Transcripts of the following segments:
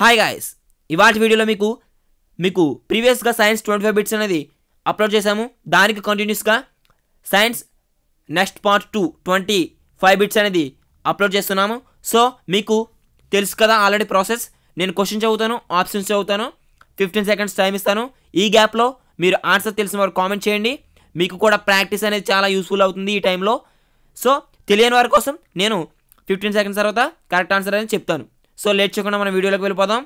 Hi guys ఇవాటి వీడియోలో మీకు మీకు ప్రీవియస్గా సైన్స్ ట్వంటీ ఫైవ్ బిట్స్ అనేది అప్లోడ్ చేశాము. దానికి కంటిన్యూస్గా science next part two twenty five bits అనేది అప్లోడ్ చేస్తున్నాము. సో మీకు తెలుసు కదా ఆల్రెడీ ప్రాసెస్ నేను క్వశ్చన్ చదువుతాను ఆప్షన్స్ చదువుతాను ఫిఫ్టీన్ సెకండ్స్ టైం ఇస్తాను. ఈ గ్యాప్లో మీరు ఆన్సర్ తెలిసిన వారు కామెంట్ చేయండి. మీకు కూడా ప్రాక్టీస్ అనేది చాలా యూస్ఫుల్ అవుతుంది ఈ టైంలో సో తెలియని వారి కోసం నేను ఫిఫ్టీన్ సెకండ్స్ తర్వాత కరెక్ట్ ఆన్సర్ అనేది చెప్తాను. సో లేట్ చేయకుండా మన వీడియోలోకి వెళ్ళిపోదాం.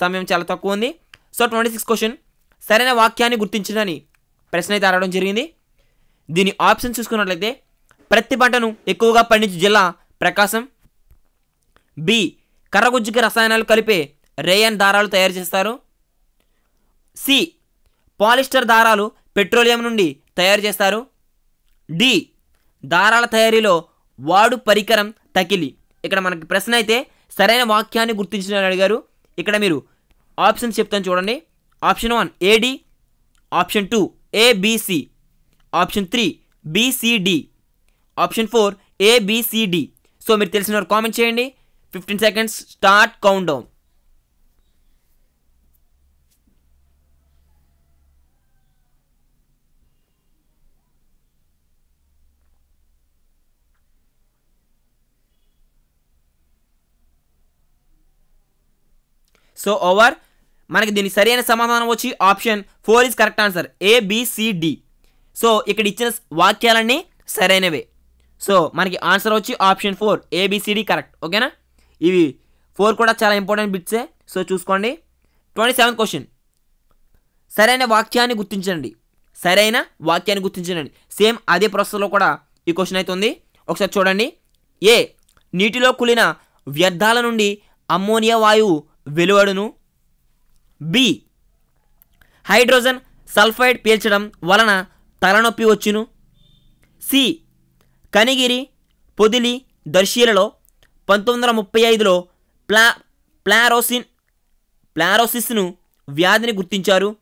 సమయం చాలా తక్కువ ఉంది. సో ట్వంటీ సిక్స్ క్వశ్చన్ సరైన వాక్యాన్ని గుర్తించడని ప్రశ్న అయితే అడగడం జరిగింది. దీని ఆప్షన్ చూసుకున్నట్లయితే ప్రతి పంటను ఎక్కువగా పండించే జిల్లా ప్రకాశం. బి కర్రగుజ్జుకి రసాయనాలు కలిపే రేయన్ దారాలు తయారు చేస్తారు. సి పాలిస్టర్ దారాలు పెట్రోలియం నుండి తయారు చేస్తారు. డి దారాల తయారీలో వాడు పరికరం తకిలి ఇక్కడ మనకి ప్రశ్న అయితే సరైన వాక్యాన్ని గుర్తించిన అడిగారు. ఇక్కడ మీరు ఆప్షన్స్ చెప్తాను చూడండి. Option one AD option two ABC option three BCD option four ABCD so మీరు తెలిసిన వారు కామెంట్ చేయండి. Fifteen seconds start countdown so over మనకి దీనికి సరైన సమాధానం వచ్చి option four is correct answer. ABCD so ఇక్కడ ఇచ్చిన వాక్యాలన్నీ సరైనవే. సో మనకి ఆన్సర్ వచ్చి ఆప్షన్ ఫోర్ ఏబిసిడి కరెక్ట్. ఓకేనా? ఇవి ఫోర్ కూడా చాలా ఇంపార్టెంట్ బిట్సే. సో చూసుకోండి. Twenty seventh question. సరైన వాక్యాన్ని గుర్తించండి. సరైన వాక్యాన్ని గుర్తించండి. సేమ్ అదే ప్రాసెస్లో కూడా ఈ క్వశ్చన్ అయితే ఉంది ఒకసారి చూడండి. ఏ నీటిలో కులిన వ్యర్థాల నుండి అమ్మోనియా వాయువు వెలువడును. బి హైడ్రోజన్ సల్ఫైడ్ పీల్చడం వలన తలనొప్పి వచ్చును. సి కనిగిరి పొదిలి దర్శీలలో పంతొమ్మిది వందల ముప్పై ఐదులో ప్లా ప్లారోసిన్ ప్లారోసిస్ను వ్యాధిని గుర్తించారు.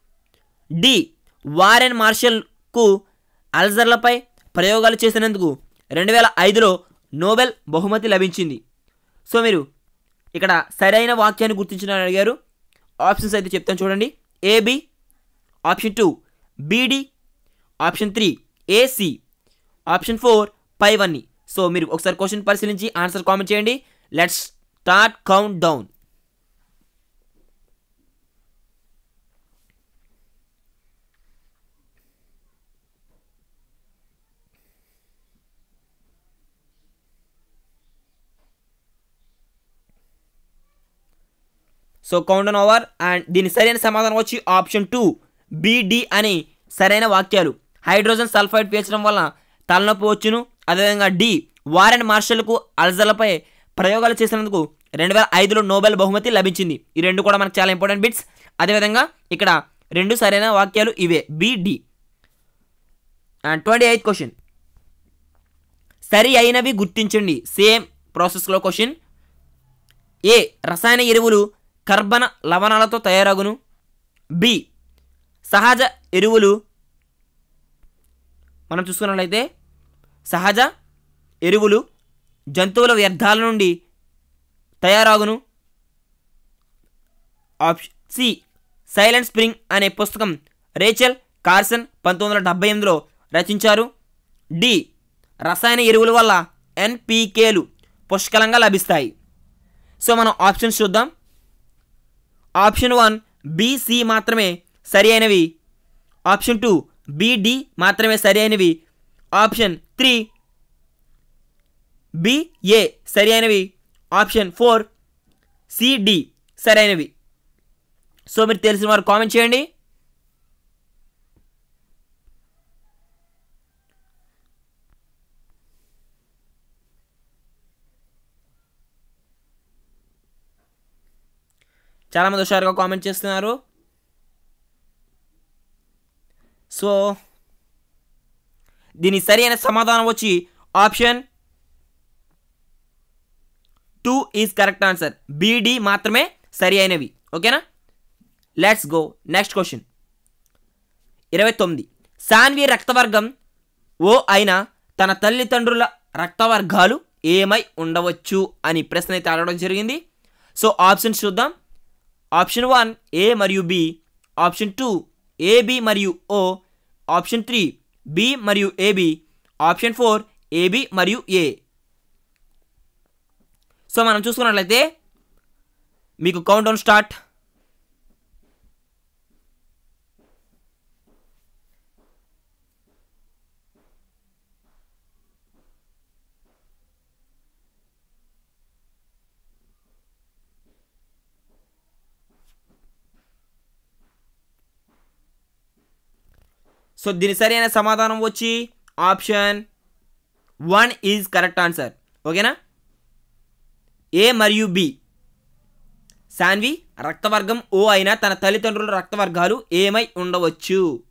డి వారెన్ మార్షల్కు అల్జర్లపై ప్రయోగాలు చేసినందుకు రెండు వేల ఐదులో నోబెల్ బహుమతి లభించింది. సో మీరు ఇక్కడ సరైన వాక్యాన్ని గుర్తించిన అడిగారు. ఆప్షన్స్ అయితే చెప్తాను చూడండి. AB option two BD option three AC option four పైవన్నీ సో మీరు ఒకసారి క్వశ్చన్ పరిశీలించి ఆన్సర్ కామెంట్ చేయండి. Let's start countdown so count over and దీని సరైన సమాధానం వచ్చి ఆప్షన్ టూ బిడి అని సరైన వాక్యాలు. హైడ్రోజన్ సల్ఫైడ్ పీల్చడం వల్ల తలనొప్పి వచ్చును. అదేవిధంగా డి వారెన్ మార్షల్కు అల్జర్లపై ప్రయోగాలు చేసినందుకు రెండు వేల ఐదులో నోబెల్ బహుమతి లభించింది. ఈ రెండు కూడా మనకు చాలా ఇంపార్టెంట్ బిట్స్. అదేవిధంగా ఇక్కడ రెండు సరైన వాక్యాలు ఇవే. BD and twenty eighth question. సరి అయినవి గుర్తించండి. సేమ్ ప్రాసెస్లో క్వశ్చన్. ఏ రసాయన ఎరువులు కర్బన లవణాలతో తయారగును. బి. సహజ ఎరువులు. మనం చూసుకున్నట్లయితే సహజ ఎరువులు జంతువుల వ్యర్థాల నుండి తయారాగును. Option C. సైలెంట్ స్ప్రింగ్ అనే పుస్తకం రేచల్ కార్సన్ పంతొమ్మిది వందల డెబ్బై ఎనిమిదిలో రచించారు. డి. రసాయన ఎరువుల వల్ల ఎన్పికేలు పుష్కలంగా లభిస్తాయి. సో మనం ఆప్షన్స్ చూద్దాం. ఆప్షన్ వన్ బీసీ మాత్రమే సరి అయినవి ఆప్షన్ టూ బిడి మాత్రమే సరి అయినవి ఆప్షన్ త్రీ బిఏ సరి అయినవి ఆప్షన్ ఫోర్ సిడి సరైనవి. సో మీరు తెలిసిన వారు కామెంట్ చేయండి. చాలామంది హుషారుగా కామెంట్ చేస్తున్నారు. సో దీని సరైన సమాధానం వచ్చి option two is correct answer. BD మాత్రమే సరి అయినవి. ఓకేనా? Let's go. Next question. ఇరవై తొమ్మిది. సాన్వి రక్తవర్గం ఓ అయిన తన తల్లిదండ్రుల రక్తవర్గాలు ఏమై ఉండవచ్చు అని ప్రశ్న అయితే అడగడం జరిగింది. సో ఆప్షన్స్ చూద్దాం. ఆప్షన్ వన్ ఏ మరియు బి ఆప్షన్ టూ ఏబి మరియు ఓ ఆప్షన్ త్రీ బి మరియు ఏబి ఆప్షన్ ఫోర్ ఏబి మరియు ఏ. సో మనం చూసుకున్నట్లయితే మీకు కౌంట్ డౌన్ స్టార్ట్ సో దీని సరైన సమాధానం వచ్చి option one is correct answer. ఓకేనా? ఏ మరియు బి. శాన్వి రక్తవర్గం ఓ అయిన తన తల్లిదండ్రుల రక్తవర్గాలు ఏమై ఉండవచ్చు?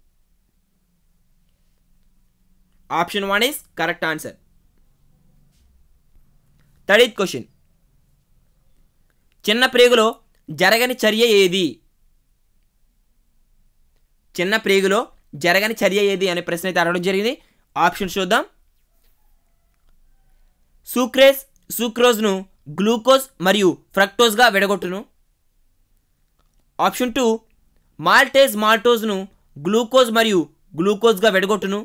Option one is correct answer. Third question. చిన్న ప్రేగులో జరగని చర్య ఏది? చిన్న ప్రేగులో జరగని చర్య ఏది అనే ప్రశ్న అయితే అడగడం జరిగింది. ఆప్షన్ చూద్దాం. సూక్రేజ్ సూక్రోజ్ను గ్లూకోజ్ మరియు ఫ్రక్టోజ్గా విడగొట్టును. ఆప్షన్ టూ మాల్టేజ్ మాల్టోజ్ను గ్లూకోజ్ మరియు గ్లూకోజ్గా విడగొట్టును.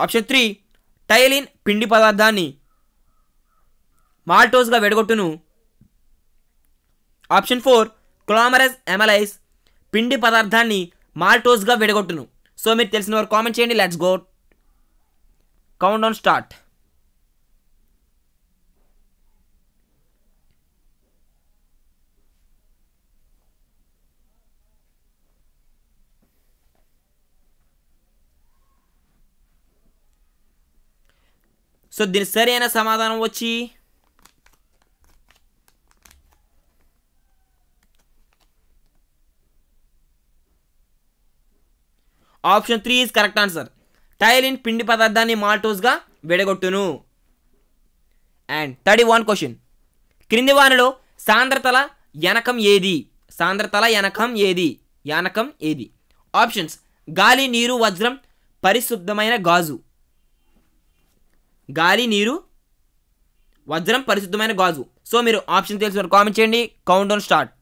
ఆప్షన్ త్రీ టైలిన్ పిండి పదార్థాన్ని మాల్టోజ్గా విడగొట్టును. ఆప్షన్ ఫోర్ క్లామరస్ ఎమలైజ్ పిండి పదార్థాన్ని మాల్టోస్గా విడగొట్టును. సో మీరు తెలిసిన వారు కామెంట్ చేయండి. Let's go countdown start so దీని సరైన సమాధానం వచ్చి option three is correct answer. Ptyalin పిండి పదార్థాన్ని మాల్టోస్గా విడగొట్టును. And thirty one question. క్రింది వానలో సాంద్రతల ఎనకం ఏది? సాంద్రతల ఎనకం ఏది? ఎనకం ఏది? ఆప్షన్స్. గాలి నీరు వజ్రం పరిశుద్ధమైన గాజు. గాలి నీరు వజ్రం పరిశుద్ధమైన గాజు. సో మీరు ఆప్షన్ తెలిసిన కామెంట్ చేయండి. కౌంట్ డౌన్ స్టార్ట్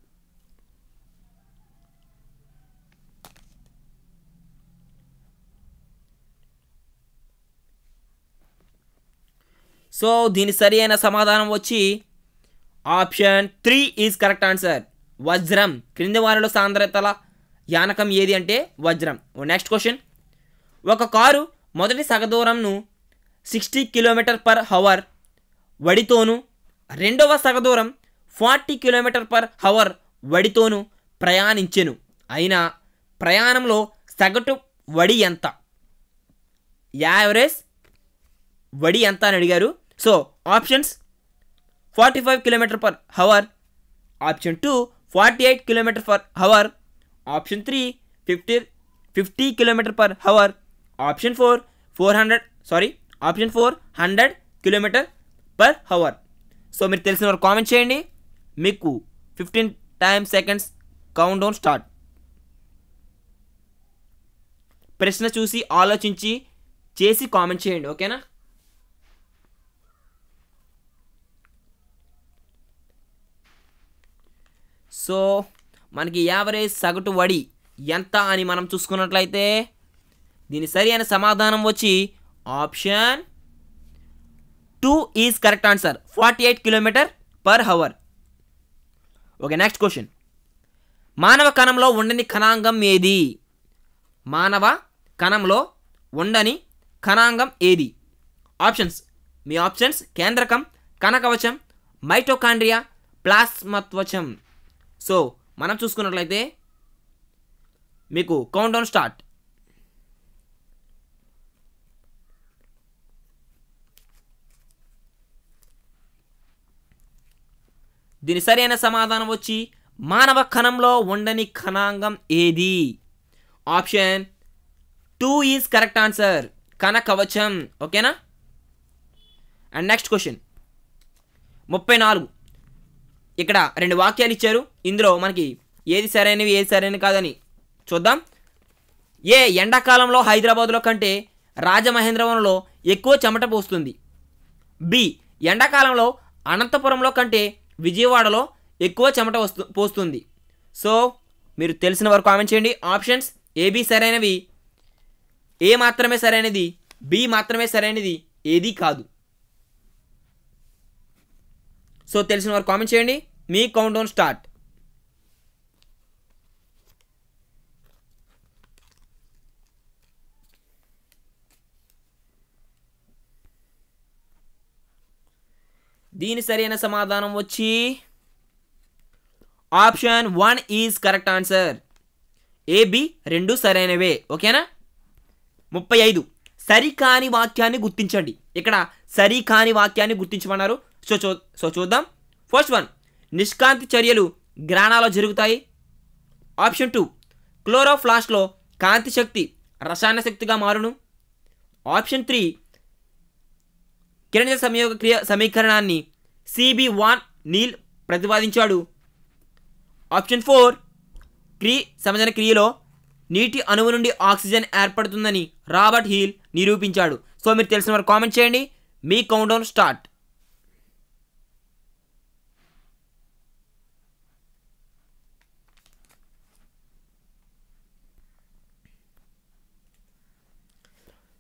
సో దీని సరి అయిన సమాధానం వచ్చి option three is correct answer. వజ్రం. క్రింది వారిలో సాంద్రతల యానకం ఏది అంటే వజ్రం. Next question. ఒక కారు మొదటి సగదూరంను సిక్స్టీ కిలోమీటర్ పర్ హవర్ వడితోనూ రెండవ సగదూరం ఫార్టీ కిలోమీటర్ పర్ హవర్ వడితోనూ ప్రయాణించెను. అయినా ప్రయాణంలో సగటు వడి ఎంత? యావరేజ్ వడి ఎంత అని అడిగారు? So options forty five kilometre per hour option two forty eight kilometre per hour option three fifty fifty kilometre per hour option four four hundred sorry option four hundred kilometre per hour so మీరు తెలిసిన వారు comment చేయండి. మీకు fifteen time seconds countdown start ప్రశ్న చూసి ఆలోచించి చేసి comment చేయండి ఓకేనా సో మనకి యావరేజ్ సగటు వడి ఎంత అని మనం చూసుకున్నట్లయితే దీని సరి అయిన సమాధానం వచ్చి option two is correct answer. Forty eight kilometre per hour. Okay next question. మానవ కణంలో ఉండని కణాంగం ఏది? మానవ కణంలో ఉండని కణాంగం ఏది? ఆప్షన్స్. మీ ఆప్షన్స్ కేంద్రకం కణకవచం మైటోకాండ్రియా ప్లాస్మత్వచం. సో మనం చూసుకున్నట్లయితే మీకు కౌంట్ డౌన్ స్టార్ట్ దీని సరైన సమాధానం వచ్చి మానవ కణంలో ఉండని కణాంగం ఏది? Option two is correct answer. కణ కవచం. ఓకేనా? And next question. ముప్పై నాలుగు. ఇక్కడ రెండు వాక్యాలు ఇచ్చారు. ఇందులో మనకి ఏది సరైనవి ఏది సరైనవి కాదని చూద్దాం. ఏ ఎండాకాలంలో హైదరాబాద్లో కంటే రాజమహేంద్రవరంలో ఎక్కువ చెమట పోస్తుంది? బి ఎండాకాలంలో అనంతపురంలో కంటే విజయవాడలో ఎక్కువ చెమట వస్తు పోస్తుంది. సో మీరు తెలిసిన వరకు కామెంట్ చేయండి. ఆప్షన్స్ ఏబి సరైనవి ఏ మాత్రమే సరైనది బి మాత్రమే సరైనది ఏది కాదు. సో తెలిసిన వారు కామెంట్ చేయండి. మీ కౌంట్ డౌన్ స్టార్ట్ దీని సరైన సమాధానం వచ్చి option one is correct answer. AB రెండు సరైనవే. ఓకేనా? ముప్పై ఐదు. సరికాని వాక్యాన్ని గుర్తించండి. ఇక్కడ సరికాని వాక్యాన్ని గుర్తించమన్నారు. సో చూ సో చూద్దాం. ఫస్ట్ వన్ నిష్కాంతి చర్యలు గ్రాణాలో జరుగుతాయి. ఆప్షన్ టూ క్లోరోఫ్లాస్ట్లో కాంతి శక్తి రసాయన శక్తిగా మారును. ఆప్షన్ త్రీ కిరణజ సంయోగ క్రియ సమీకరణాన్ని సిబి వాన్ నీల్ ప్రతిపాదించాడు. ఆప్షన్ ఫోర్ క్రీ సమజన క్రియలో నీటి అణువు నుండి ఆక్సిజన్ ఏర్పడుతుందని రాబర్ట్ హీల్ నిరూపించాడు. సో మీరు తెలిసిన వారు కామెంట్ చేయండి. మీ కౌంట్ డౌన్ స్టార్ట్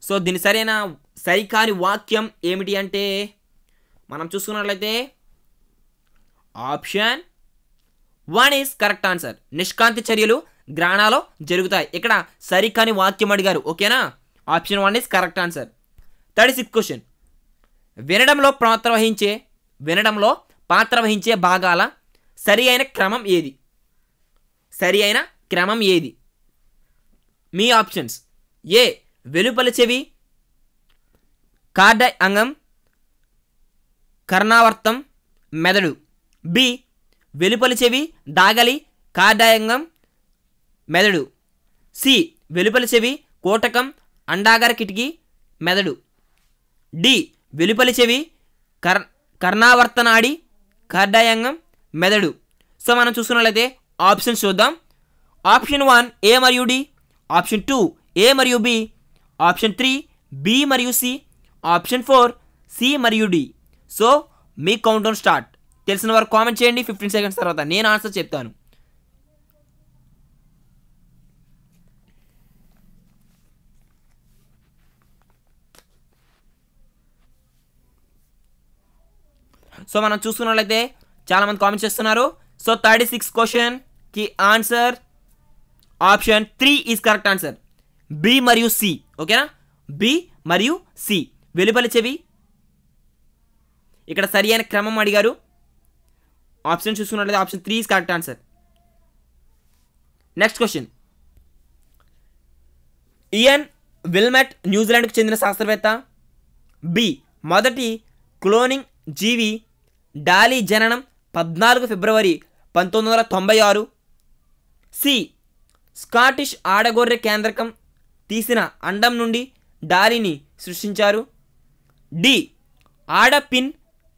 సో దీని సరైన సరికాని వాక్యం ఏమిటి అంటే మనం చూసుకున్నట్లయితే option one is correct answer. నిష్కాంతి చర్యలు గ్రాణాలో జరుగుతాయి. ఇక్కడ సరికాని వాక్యం అడిగారు. ఓకేనా? Option one is correct answer. Third six question. వినడంలో పాత్ర వహించే వినడంలో పాత్ర వహించే భాగాల సరి అయిన క్రమం ఏది? సరి అయిన క్రమం ఏది? మీ ఆప్షన్స్. ఏ వెలుపల చెవి కార్డ అంగం కర్ణావర్తం మెదడు. బి. వెలుపలి చెవి దాగలి కార్డాయంగం మెదడు. సి. వెలుపలి చెవి కోటకం అండాగర కిటికీ మెదడు. డి. వెలుపలి చెవి కర్ కర్ణావర్తనాడి కార్డాయంగం మెదడు. సో మనం చూసుకున్నట్లయితే ఆప్షన్స్ చూద్దాం. ఆప్షన్ వన్ ఏ మరియు డి. ఆప్షన్ టూ ఏ మరియు బి. ఆప్షన్ త్రీ బి మరియు సి. ఆప్షన్ ఫోర్ సి మరియు డి. సో మీ కౌంటౌన్ స్టార్ట్ తెలిసిన వారు కామెంట్ చేయండి ఫిఫ్టీన్ సెకండ్స్ తర్వాత నేను ఆన్సర్ చెప్తాను. సో మనం చూసుకున్నట్లయితే చాలామంది కామెంట్ చేస్తున్నారు. సో థర్టీ సిక్స్ క్వశ్చన్కి answer option three is correct answer B మరియు సి ఓకేనా? బి మరియు సి వెలుపలి చెవి. ఇక్కడ సరి అయిన క్రమం అడిగారు. ఆప్షన్ చూసుకున్నట్లయితే option three is correct answer next question Ian Wilmut న్యూజిలాండ్కు చెందిన శాస్త్రవేత్త. బి మొదటి క్లోనింగ్ జీవి డాలీ జననం పద్నాలుగు ఫిబ్రవరి పంతొమ్మిది వందల తొంభై ఆరు. సి స్కాటిష్ ఆడగొర్రె కేంద్రకం తీసిన అండం నుండి డాలిని సృష్టించారు. డి. ఆడపిన్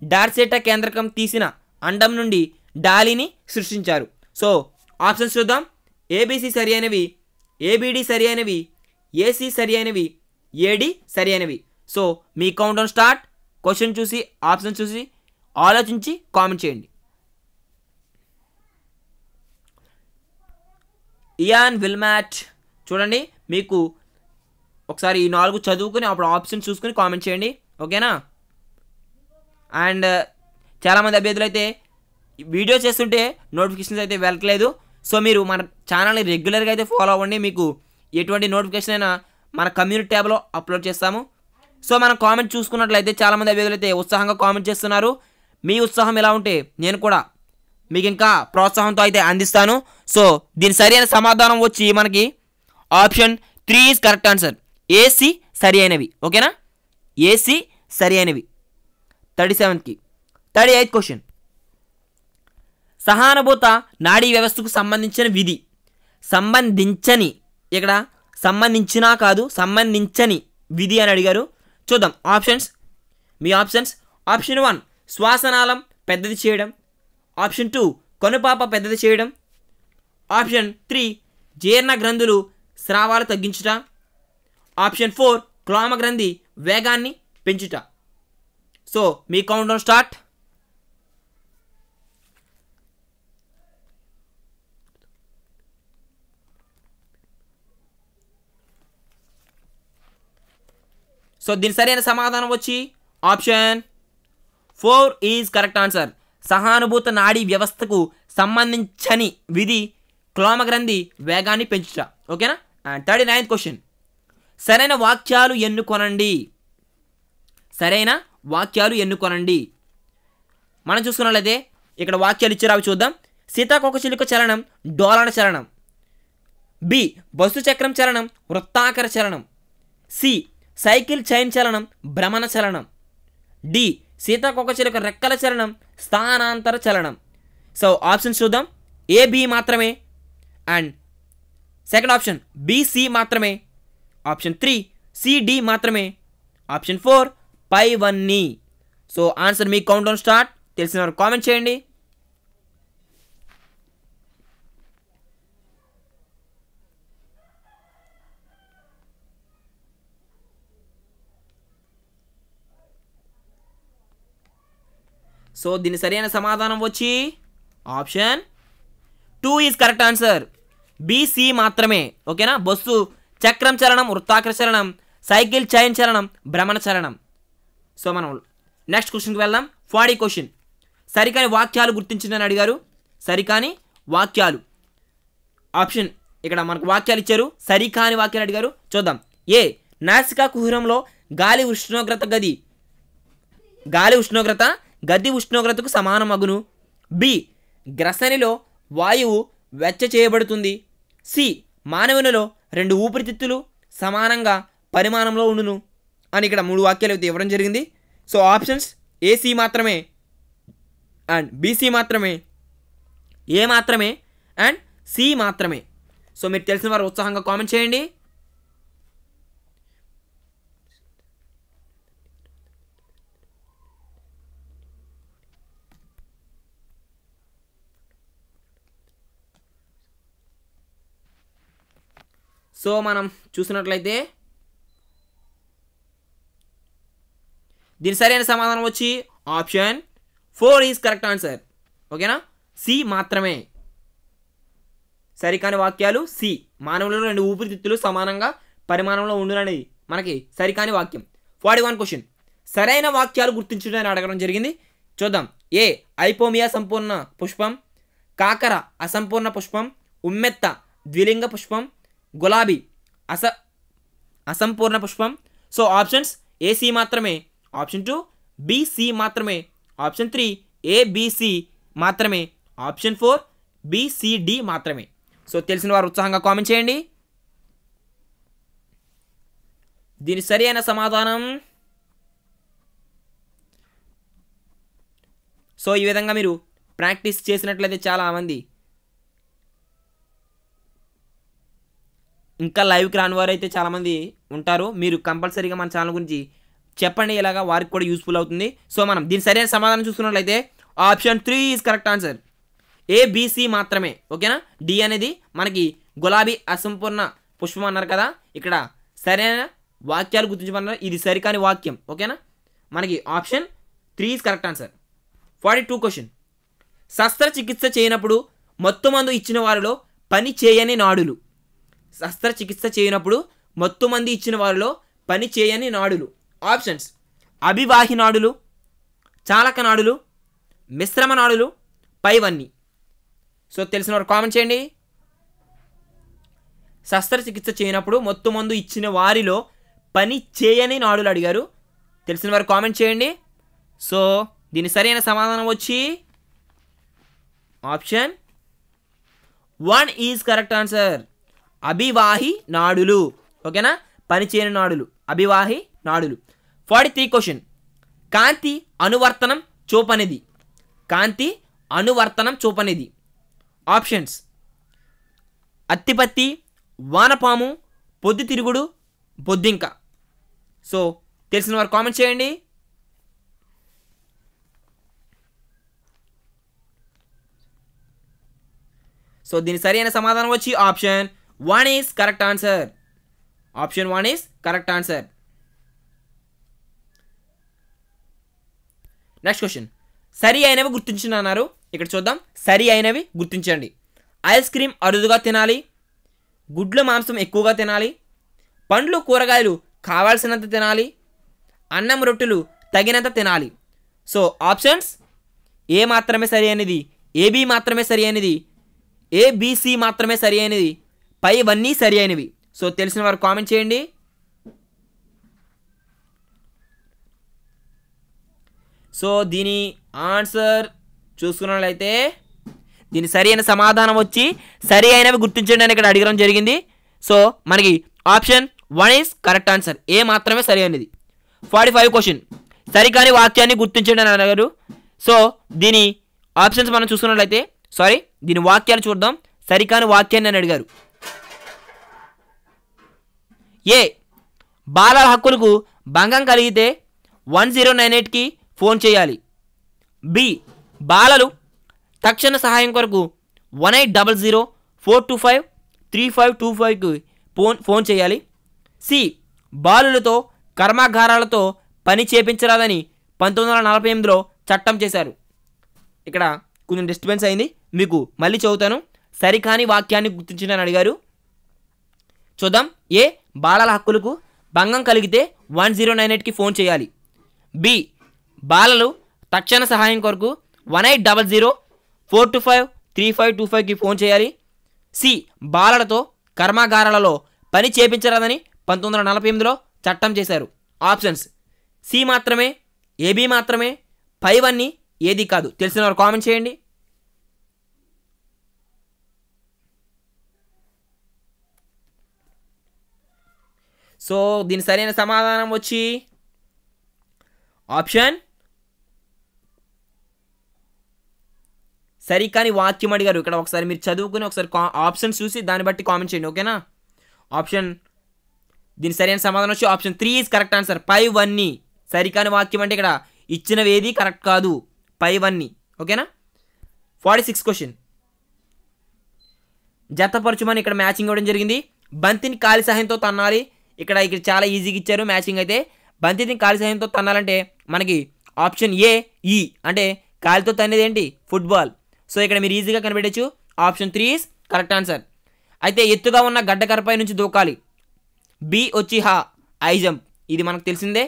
డార్సెటా కేంద్రకం తీసిన అండం నుండి డాలిని సృష్టించారు. సో ఆప్షన్స్ చూద్దాం. ఏబిసి సరి అయినవి ఏబిడి సరి అయినవి ఏసీ సరి అయినవి ఏడి సరి అయినవి సో మీ కౌంటౌన్ స్టార్ట్ క్వశ్చన్ చూసి ఆప్షన్ చూసి ఆలోచించి కామెంట్ చేయండి. ఇయాన్ విల్మాట్ చూడండి మీకు ఒకసారి ఈ నాలుగు చదువుకుని అప్పుడు ఆప్షన్ చూసుకుని కామెంట్ చేయండి. ఓకేనా? అండ్ చాలామంది అభ్యర్థులు అయితే వీడియో చేస్తుంటే నోటిఫికేషన్స్ అయితే వెళ్ళట్లేదు. సో మీరు మన ఛానల్ని రెగ్యులర్గా అయితే ఫాలో అవ్వండి. మీకు ఎటువంటి నోటిఫికేషన్ అయినా మన కమ్యూనిటీ ట్యాబ్లో అప్లోడ్ చేస్తాము. సో మనం కామెంట్ చూసుకున్నట్లయితే చాలామంది అభ్యర్థులు అయితే ఉత్సాహంగా కామెంట్ చేస్తున్నారు. మీ ఉత్సాహం ఎలా ఉంటే నేను కూడా మీకు ఇంకా ప్రోత్సాహంతో అయితే అందిస్తాను. సో దీని సరైన సమాధానం వచ్చి మనకి option three is correct answer. AC సరి అయినవి ఓకేనా? ఏసీ సరి అయినవి థర్టీ సెవెన్త్కి థర్టీ ఎయిత్ క్వశ్చన్. సహానుభూత నాడీ వ్యవస్థకు సంబంధించిన విధి. సంబంధించని. ఇక్కడ సంబంధించినా కాదు సంబంధించని విధి అని అడిగారు. చూద్దాం. ఆప్షన్స్. మీ ఆప్షన్స్. ఆప్షన్ వన్ శ్వాసనాళం పెద్దది చేయడం. ఆప్షన్ టూ కనుపాప పెద్దది చేయడం. ఆప్షన్ త్రీ జీర్ణ గ్రంథులు స్రావాలు తగ్గించుట. ఆప్షన్ ఫోర్ గ్రంథి వేగాన్ని పెంచుట. సో మీ కౌంట్ స్టార్ట్ సో దీని సరైన సమాధానం వచ్చి option four is correct answer సహానుభూత నాడీ వ్యవస్థకు సంబంధించని విధి క్లోమగ్రంథి వేగాన్ని పెంచుట. ఓకేనా అండ్ థర్టీ నైన్త్ క్వశ్చన్ సరైన వాక్యాలు ఎన్నుకొనండి? సరైన వాక్యాలు ఎన్నుకొనండి? మనం చూసుకున్నట్లయితే ఇక్కడ వాక్యాలు ఇచ్చారు అవి చూద్దాం సీతాకోకచిలుక చలనం డోలన చలనం. బి బస్సు చక్రం చలనం వృత్తాకర చలనం. సి సైకిల్ చైన్ చలనం భ్రమణ చలనం. డి సీతాకోకచిలుక రెక్కల చలనం స్థానాంతర చలనం. సో ఆప్షన్స్ చూద్దాం. ఏ బి మాత్రమే. అండ్ సెకండ్ ఆప్షన్ బీసీ మాత్రమే. ఆప్షన్ త్రీ సిడి మాత్రమే. ఆప్షన్ ఫోర్ పై వన్ని. సో ఆన్సర్ మీ కౌంట్ డౌన్ స్టార్ట్ తెలిసిన వారు కామెంట్ చేయండి. సో దీని సరైన సమాధానం వచ్చి option two is correct answer BC మాత్రమే ఓకేనా? బస్సు చక్రం చలనం వృత్తాకర్షణం చలనం సైకిల్ చైన్ చలనం భ్రమణ చలనం. సో మనం నెక్స్ట్ క్వశ్చన్కి వెళ్దాం. Forty question. సరికాని వాక్యాలు గుర్తించిందని అడిగారు. సరికాని వాక్యాలు. ఆప్షన్ ఇక్కడ మనకు వాక్యాలు ఇచ్చారు. సరికాని వాక్యాలు అడిగారు. చూద్దాం. ఏ నాసికా కుహరంలో గాలి ఉష్ణోగ్రత గది? గాలి ఉష్ణోగ్రత గది ఉష్ణోగ్రతకు సమానమగును. బి గ్రసనిలో వాయువు వెచ్చ చేయబడుతుంది సి మానవునిలో రెండు ఊపిరితిత్తులు సమానంగా పరిమాణంలో ఉండును అని ఇక్కడ మూడు వాక్యాలు అయితే ఇవ్వడం జరిగింది. సో ఆప్షన్స్ ఏసీ మాత్రమే అండ్ బీసీ మాత్రమే ఏ మాత్రమే అండ్ సి మాత్రమే. సో మీరు తెలిసిన వారు ఉత్సాహంగా కామెంట్ చేయండి. సో మనం చూసినట్లయితే దీని సరైన సమాధానం వచ్చి option four is correct answer. ఓకేనా? సి మాత్రమే. సరికాని వాక్యాలు సి. మానవులలో రెండు ఊపిరితిత్తులు సమానంగా పరిమాణంలో ఉండుననేది మనకి సరికాని వాక్యం. Forty one question. సరైన వాక్యాలు గుర్తించడానికి అడగడం జరిగింది. చూద్దాం. ఏ. ఐపోమియా సంపూర్ణ పుష్పం. కాకర అసంపూర్ణ పుష్పం. ఉమ్మెత్త ద్విలింగ పుష్పం. గులాబీ అస అసంపూర్ణ పుష్పం. సో ఆప్షన్స్ ఏసీ మాత్రమే ఆప్షన్ టూ బీసీ మాత్రమే ఆప్షన్ త్రీ ఏబిసి మాత్రమే ఆప్షన్ ఫోర్ బీసీడి మాత్రమే. సో తెలిసిన వారు ఉత్సాహంగా కామెంట్ చేయండి. దీని సరి అయిన సమాధానం. సో ఈ విధంగా మీరు ప్రాక్టీస్ చేసినట్లయితే చాలామంది ఇంకా లైవ్కి రాని వారు అయితే చాలామంది ఉంటారు. మీరు కంపల్సరీగా మన ఛానల్ గురించి చెప్పండి. ఇలాగా వారికి కూడా యూస్ఫుల్ అవుతుంది. సో మనం దీని సరైన సమాధానం చూసుకున్నట్లయితే option three is correct answer ABC మాత్రమే. ఓకేనా? డి అనేది మనకి గులాబీ అసంపూర్ణ పుష్పం అన్నారు కదా? ఇక్కడ సరైన వాక్యాలు గుర్తించమన్నారు. ఇది సరికాని వాక్యం. ఓకేనా? మనకి option three is correct answer forty two question శస్త్రచికిత్స చేయనప్పుడు మొత్తం మందు ఇచ్చిన వారిలో పని చేయని నాడులు. శస్త్రచికిత్స చేయనప్పుడు మత్తు మంది ఇచ్చిన వారిలో పని చేయని నాడులు. ఆప్షన్స్ అభివాహి నాడులు చాలక నాడులు మిశ్రమ నాడులు పైవన్నీ. సో తెలిసిన వారు కామెంట్ చేయండి. శస్త్రచికిత్స చేయనప్పుడు మొత్తం మందు ఇచ్చిన వారిలో పని చేయని నాడులు అడిగారు. తెలిసిన వారు కామెంట్ చేయండి. సో దీని సరైన సమాధానం వచ్చి option one is correct answer అభివాహి నాడులు. ఓకేనా? పనిచేయని నాడులు. అభివాహి నాడులు. Forty three question. కాంతి అనువర్తనం చూపనిది. కాంతి అనువర్తనం చూపనిది. ఆప్షన్స్. అత్తిపత్తి వానపాము పొద్దుతిరుగుడు బొద్దింక. సో తెలిసిన వారు కామెంట్ చేయండి. సో దీని సరైన సమాధానం వచ్చి option one is correct answer option one is correct answer next question సరి అయినవి గుర్తించండి అన్నారు. ఇక్కడ చూద్దాం. సరి అయినవి గుర్తించండి. ఐస్ క్రీమ్ అరుదుగా తినాలి. గుడ్ల మాంసం ఎక్కువగా తినాలి. పండ్లు కూరగాయలు కావాల్సినంత తినాలి. అన్నం రొట్టెలు తగినంత తినాలి. సో ఆప్షన్స్ ఏ మాత్రమే సరి అయినది. ఏబి మాత్రమే సరి అయినది. ఏబిసి మాత్రమే సరి అయినది. పైవన్నీ సరి అయినవి సో తెలిసిన వారు కామెంట్ చేయండి. సో దీని ఆన్సర్ చూసుకున్నట్లయితే దీని సరి అయిన సమాధానం వచ్చి సరి అయినవి గుర్తించండి అని ఇక్కడ అడగడం జరిగింది. సో మనకి option one is correct answer. A మాత్రమే సరి అయినది. Forty five question. సరికాని వాక్యాన్ని గుర్తించండి అని అడిగారు సో దీని ఆప్షన్స్ మనం చూసుకున్నట్లయితే సారీ దీని వాక్యాలు చూద్దాం. సరికాని వాక్యాన్ని అని అడిగారు. ఏ బాలల హక్కులకు భంగం కలిగితే వన్ జీరో నైన్ ఎయిట్కి ఫోన్ చేయాలి. బి బాలలు తక్షణ సహాయం కొరకు one eight double zero four two five three five two ఫైవ్కి ఫోన్ ఫోన్ చేయాలి. సి బాలులతో కర్మాగారాలతో పని చేపించరాదని పంతొమ్మిది వందల నలభై ఎనిమిదిలో చట్టం చేశారు. ఇక్కడ కొంచెం డిస్టర్బెన్స్ అయింది. మీకు మళ్ళీ చదువుతాను. సరికాని వాక్యాన్ని గుర్తించని అడిగారు. చూద్దాం. ఏ బాలల హక్కులకు భంగం కలిగితే వన్ జీరో నైన్ ఎయిట్కి ఫోన్ చేయాలి. బి బాలలు తక్షణ సహాయం కొరకు one eight double zero four two five three five two ఫైవ్కి ఫోన్ చేయాలి. సి బాలలతో కర్మాగారాలలో పని చేపించరాదని పంతొమ్మిది వందల నలభై ఎనిమిదిలో చట్టం చేశారు. ఆప్షన్స్ సి మాత్రమే ఏబి మాత్రమే పైవన్నీ ఏది కాదు. తెలిసిన వారు కామెంట్ చేయండి. సో దీని సరైన సమాధానం వచ్చి ఆప్షన్ సరికాని వాక్యం అడిగారు. ఇక్కడ ఒకసారి మీరు చదువుకుని ఒకసారి కా ఆప్షన్స్ చూసి దాన్ని బట్టి కామెంట్ చేయండి ఓకేనా? ఆప్షన్ దీని సరైన సమాధానం వచ్చి option three is correct answer. పై వన్ని. సరికాని వాక్యం అంటే ఇక్కడ ఇచ్చినవి ఏది కరెక్ట్ కాదు. పై వన్ని ఓకేనా? Forty six question. జతపరచుమని ఇక్కడ మ్యాచింగ్ ఇవ్వడం జరిగింది. బంతిని కాలి సహాయంతో తన్నాలి. ఇక్కడ ఇక్కడ చాలా ఈజీగా ఇచ్చారు మ్యాచింగ్ అయితే. బంతిని కాలి సహాయంతో తన్నాలంటే మనకి ఆప్షన్ ఏ ఈ అంటే కాలితో తన్నేది ఏంటి? ఫుట్బాల్ సో ఇక్కడ మీరు ఈజీగా కనిపెట్టచ్చు. Option three is correct answer అయితే ఎత్తుగా ఉన్న గడ్డకరపై నుంచి దూకాలి. బి వచ్చి హా ఐ జంప్ ఇది మనకు తెలిసిందే.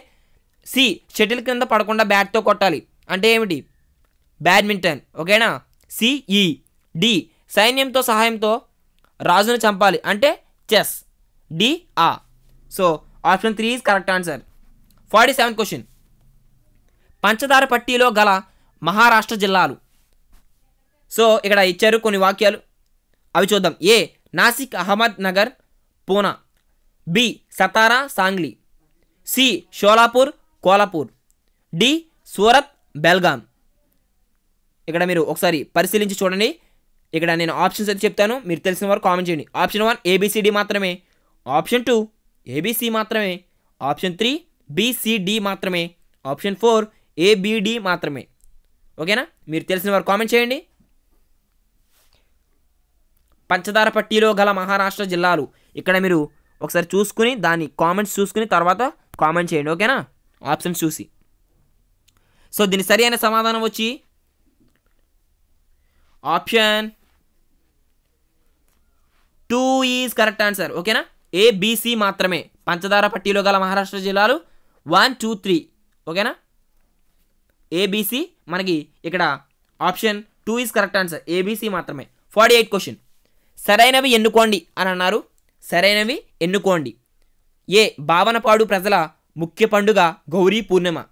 సి షటిల్ కింద పడకుండా బ్యాట్తో కొట్టాలి. అంటే ఏమిటి? బ్యాడ్మింటన్ ఓకేనా సిఈ డి సైన్యంతో సహాయంతో రాజును చంపాలి. అంటే చెస్ డి ఆ so option three is correct answer forty seventh question పంచదార పట్టీలో గల మహారాష్ట్ర జిల్లాలు. సో ఇక్కడ ఇచ్చారు కొన్ని వాక్యాలు. అవి చూద్దాం. A Nashik Ahmednagar Poona. B Satara Sangli. C Sholapur Kolhapur. D Surat Belgaum. ఇక్కడ మీరు ఒకసారి పరిశీలించి చూడండి. ఇక్కడ నేను ఆప్షన్స్ అయితే చెప్తాను. మీరు తెలిసిన వారు కామెంట్ చేయండి. ఆప్షన్ వన్ ఏబిసిడి మాత్రమే. ఆప్షన్ టూ ఏబిసి మాత్రమే. ఆప్షన్ త్రీ బిసిడి మాత్రమే. ఆప్షన్ ఫోర్ ఏబిడి మాత్రమే. ఓకేనా మీరు తెలిసిన వారు కామెంట్ చేయండి. పంచదార పట్టీలో గల మహారాష్ట్ర జిల్లాలు. ఇక్కడ మీరు ఒకసారి చూసుకుని దాని కామెంట్స్ చూసుకుని తర్వాత కామెంట్ చేయండి. ఓకేనా ఆప్షన్స్ చూసి. సో దీని సరి అయిన సమాధానం వచ్చి option two is correct answer ఓకేనా ఏబిసి మాత్రమే. పంచదార పట్టీలో గల మహారాష్ట్ర జిల్లాలు వన్ టూ త్రీ. ఓకేనా? ఏబిసి మనకి ఇక్కడ option two is correct answer ABC మాత్రమే. ఫార్టీ ఎయిట్ క్వశ్చన్ సరైనవి ఎన్నుకోండి అని అన్నారు. సరైనవి ఎన్నుకోండి. ఏ భావనపాడు ప్రజల ముఖ్య పండుగ గౌరీ పూర్ణిమ.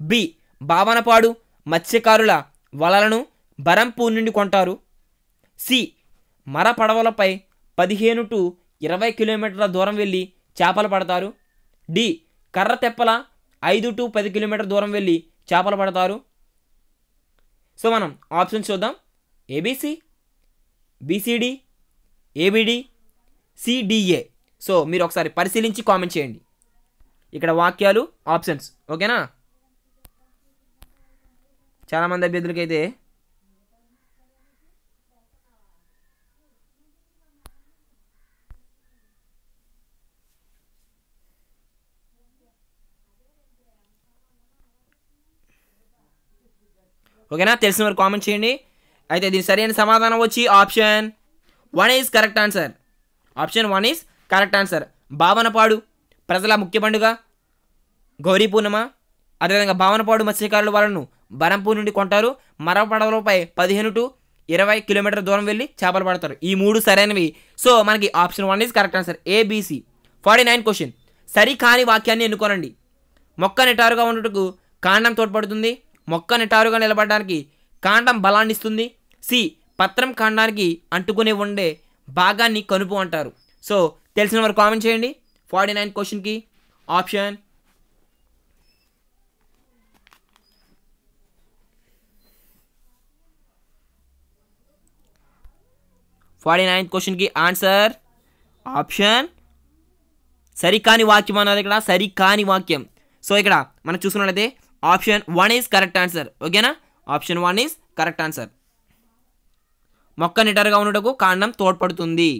బి భావనపాడు మత్స్యకారుల వలలను బరంపూర్ నుండి కొంటారు. సి మర పడవలపై పదిహేను టు ఇరవై కిలోమీటర్ల దూరం వెళ్ళి చేపలు పడతారు. డి. కర్ర తెప్పల ఐదు టు పది కిలోమీటర్ దూరం వెళ్ళి చేపలు పడతారు. సో మనం ఆప్షన్స్ చూద్దాం. ABC BCD ABD CDA so మీరు ఒకసారి పరిశీలించి కామెంట్ చేయండి. ఇక్కడ వాక్యాలు ఆప్షన్స్. ఓకేనా? చాలామంది అభ్యర్థులకైతే ఓకేనా? తెలిసిన వారు కామెంట్ చేయండి. అయితే దీని సరైన సమాధానం వచ్చి option one is correct answer option one is correct answer Bhavanapadu ప్రజల ముఖ్య పండుగ గౌరీ పూర్ణిమ అదేవిధంగా భావనపాడు మత్స్యకారుల వాళ్ళను బరంపూర్ నుండి కొంటారు. మరవ పడవలపై పదిహేను టు ఇరవై కిలోమీటర్ దూరం వెళ్ళి చేపలు పడతారు. ఈ మూడు సరైనవి. సో మనకి option one is correct answer ABC forty nine question సరి కాని వాక్యాన్ని ఎన్నుకోనండి. మొక్క నిటారుగా ఉండటకు కాండం తోడ్పడుతుంది. మొక్క నిటారుగా నిలబడడానికి కాండం బలాన్ని ఇస్తుంది సి పత్రం కాండానికి అంటుకుని ఉండే భాగాన్ని కనుపు అంటారు. సో తెలిసిన వారు కామెంట్ చేయండి. ఫార్టీ నైన్ క్వశ్చన్కి ఆప్షన్. ఫార్టీ నైన్త్ క్వశ్చన్కి ఆన్సర్. ఆప్షన్. సరికాని వాక్యం అన్నది ఇక్కడ? సరికాని వాక్యం. సో ఇక్కడ మనం చూసుకున్నట్లయితే option one is correct answer ఓకేనా option one is correct answer మొక్క నిటరుగా ఉండటకు కాండం తోడ్పడుతుంది.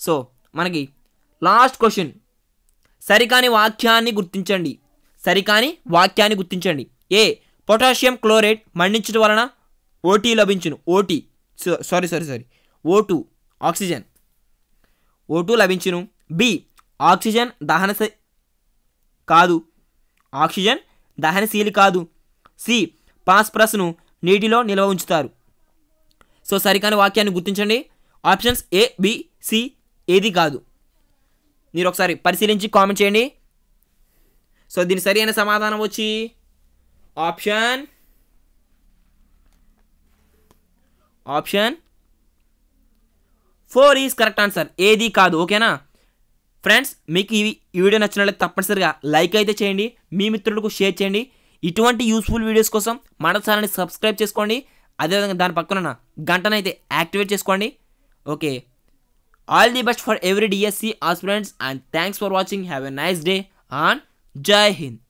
సో మనకి లాస్ట్ క్వశ్చన్ సరికాని వాక్యాన్ని గుర్తించండి. సరికాని వాక్యాన్ని గుర్తించండి. ఏ పొటాషియం క్లోరైడ్ మండించడం వలన ఓటీ లభించును. OT sorry sorry sorry O two oxygen O two లభించును. బి ఆక్సిజన్ దహన కాదు. ఆక్సిజన్ దహనశీలి కాదు. సి పాస్ప్రస్ను నీటిలో నిల్వ ఉంచుతారు. సో సరికాని వాక్యాన్ని గుర్తించండి. ఆప్షన్స్ ఏ బి సి ఏది కాదు. మీరు ఒకసారి పరిశీలించి కామెంట్ చేయండి. సో దీని సరి అయిన సమాధానం వచ్చి option option four is correct answer. ఏది కాదు. ఓకేనా? ఫ్రెండ్స్ మీకు ఈ వీడియో నచ్చినట్లయితే తప్పనిసరిగా లైక్ అయితే చేయండి మీ మిత్రులకు షేర్ చేయండి. ఇటువంటి యూస్ఫుల్ వీడియోస్ కోసం మన ఛానల్ని సబ్స్క్రైబ్ చేసుకోండి. అదేవిధంగా దాని పక్కన గంటనైతే యాక్టివేట్ చేసుకోండి. Okay. All the best for every DSC aspirants and thanks for watching have a nice day on Jai Hind